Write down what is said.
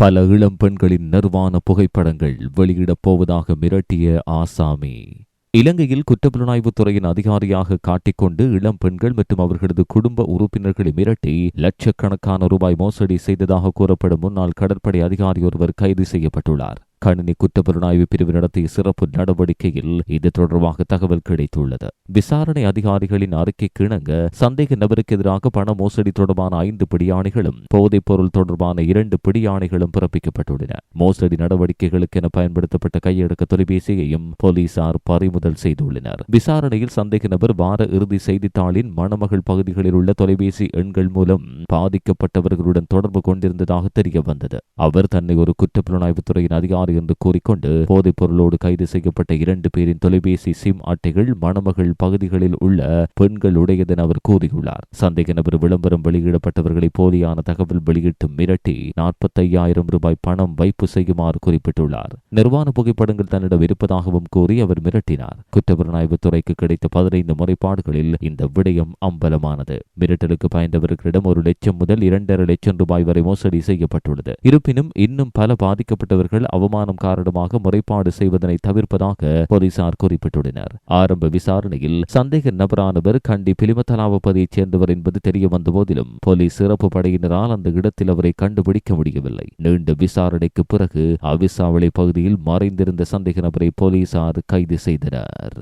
பல இளம் பெண்களின் நிர்வாண புகைப்படங்கள் வெளியிடப் போவதாக மிரட்டிய ஆசாமி இலங்கையில் குற்றப்புலனாய்வுத் துறையின் அதிகாரியாக காட்டிக்கொண்டு இளம் பெண்கள் மற்றும் அவர்களது குடும்ப உறுப்பினர்களை மிரட்டி லட்சக்கணக்கான ரூபாய் மோசடி செய்ததாக கூறப்படும் முன்னாள் கடற்படை அதிகாரி ஒருவர் கைது செய்யப்பட்டுள்ளார். கணினி குற்றப்புலனாய்வு பிரிவு நடத்திய சிறப்பு நடவடிக்கையில் இது தொடர்பாக தகவல் கிடைத்துள்ளது. விசாரணை அதிகாரிகளின் அறிக்கைக்கு இணங்க சந்தேக நபருக்கு எதிராக பண மோசடி தொடர்பான ஐந்து பிடியாணைகளும் போதைப் பொருள் தொடர்பான இரண்டு பிடியாணைகளும் பிறப்பிக்கப்பட்டுள்ளன. மோசடி நடவடிக்கைகளுக்கு என பயன்படுத்தப்பட்ட கையடக்க தொலைபேசியையும் போலீசார் பறிமுதல் செய்துள்ளனர். விசாரணையில் சந்தேக நபர் வார இறுதி செய்தித்தாளின் மணமகள் பகுதிகளில் உள்ள தொலைபேசி எண்கள் மூலம் பாதிக்கப்பட்டவர்களுடன் தொடர்பு கொண்டிருந்ததாக தெரிய வந்தது. அவர் தன்னை ஒரு குற்றப்புலனாய்வு துறையின் அதிகாரி என்று கூறிக்கொண்டு போதைப் பொருளோடு கைது செய்யப்பட்ட இரண்டு பேரின் தொலைபேசி சிம் அட்டைகள் மணமகள் பகுதிகளில் உள்ள பெண்களுடையதென அவர் கூறியுள்ளார். சந்தேக நபர் விளம்பரம் வெளியிடப்பட்டவர்களை போலியான தகவல் வெளியிட்டு மிரட்டி நாற்பத்தையாயிரம் ரூபாய் பணம் வைப்பு செய்யுமாறு குறிப்பிட்டுள்ளார். நிர்வாண புகைப்படங்கள் தன்னிடம் இருப்பதாகவும் கூறி அவர் மிரட்டினார். குற்றப்புலனாய்வு துறைக்கு கிடைத்த பதினைந்து முறைப்பாடுகளில் இந்த விடயம் அம்பலமானது. மிரட்டலுக்கு பயந்தவர்களிடம் ஒரு லட்சம் முதல் இரண்டரை லட்சம் ரூபாய் வரை மோசடி செய்யப்பட்டுள்ளது. இருப்பினும் இன்னும் பல பாதிக்கப்பட்டவர்கள் அவமானம் காரணமாக முறைப்பாடு செய்வதனை தவிர்ப்பதாக போலீசார் குறிப்பிட்டுள்ளனர். ஆரம்ப விசாரணையில் சந்தேக நபரானவர் கண்டி பிலிமத்தலாவப்பதியைச் சேர்ந்தவர் என்பது தெரிய வந்த போதிலும் போலீஸ் சிறப்பு படையினரால் அந்த இடத்தில் அவரை கண்டுபிடிக்க முடியவில்லை. நீண்ட விசாரணைக்கு பிறகு அவிசாவளை பகுதியில் மறைந்திருந்த சந்தேக நபரை போலீசார் கைது செய்தனர்.